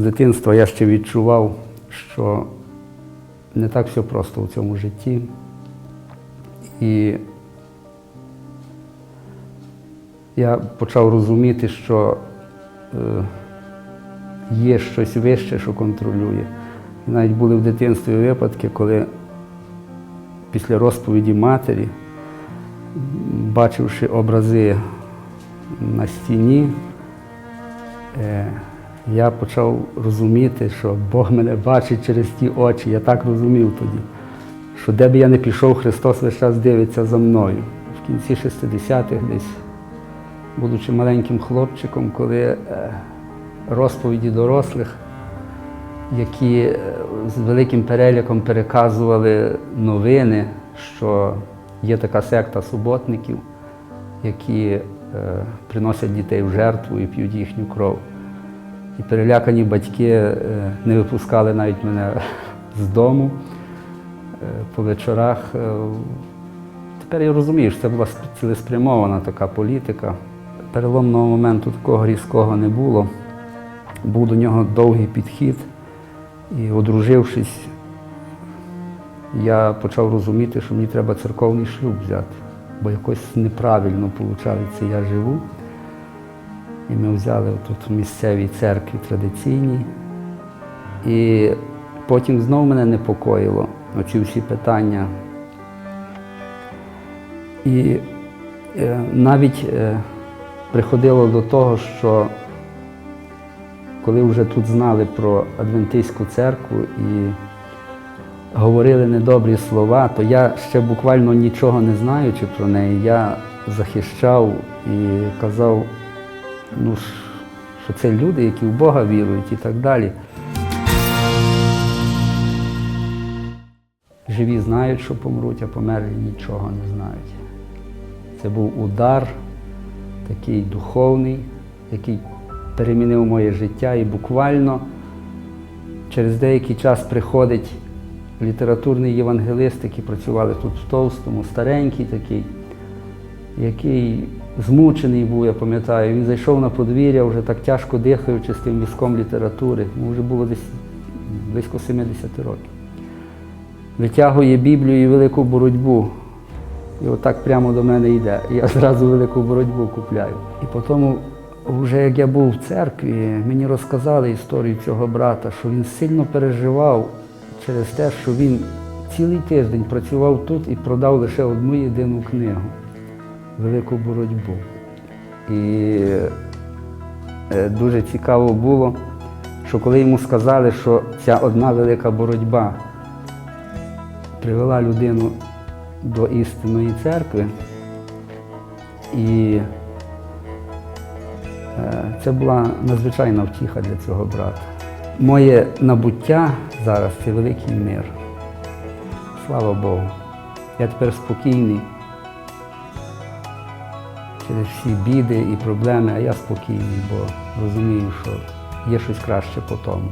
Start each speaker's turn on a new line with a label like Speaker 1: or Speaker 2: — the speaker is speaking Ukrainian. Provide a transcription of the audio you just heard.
Speaker 1: дитинства я ще відчував, що не так все просто у цьому житті. І я почав розуміти, що е, є щось вище, що контролює. Навіть були в дитинстві випадки, коли після розповіді матері, бачивши образи на стіні, е, я почав розуміти, що Бог мене бачить через ті очі. Я так розумів тоді, що де б я не пішов, Христос весь час дивиться за мною. В кінці 60-х десь, будучи маленьким хлопчиком, коли е, розповіді дорослих, які е, з великим переліком переказували новини, що є така секта суботників, які е, приносять дітей в жертву і п'ють їхню кров. І перелякані батьки е, не випускали навіть мене з дому е, по вечорах. Е, Тепер я розумію, що це була цілеспрямована така політика. Переломного моменту такого різкого не було. Був до нього довгий підхід. І одружившись, я почав розуміти, що мені треба церковний шлюб взяти, бо якось неправильно виходить, я живу. І ми взяли тут місцевій церкві традиційній. І потім знову мене непокоїло оці всі питання. І е, навіть е, приходило до того, що коли вже тут знали про Адвентистську церкву і говорили недобрі слова, то я ще буквально нічого не знаючи про неї, я захищав і казав, ну, що це люди, які в Бога вірують і так далі. Живі знають, що помруть, а померлі нічого не знають. Це був удар такий духовний, який перемінив моє життя і буквально через деякий час приходить літературний євангелист, який працювали тут в Товстому, старенький такий, який змучений був, я пам'ятаю. Він зайшов на подвір'я, вже так тяжко дихаючи з тим візком літератури. Йому вже було десь близько 70 років. Витягує Біблію і велику боротьбу. І отак прямо до мене йде. Я зразу велику боротьбу купляю. І потім, вже як я був в церкві, мені розказали історію цього брата, що він сильно переживав через те, що він цілий тиждень працював тут і продав лише одну єдину книгу Велику боротьбу. І е, дуже цікаво було, що коли йому сказали, що ця одна велика боротьба привела людину до істинної церкви. І е, це була надзвичайна втіха для цього брата. Моє набуття зараз це великий мир. Слава Богу. Я тепер спокійний через всі біди і проблеми, а я спокійний, бо розумію, що є щось краще по тому.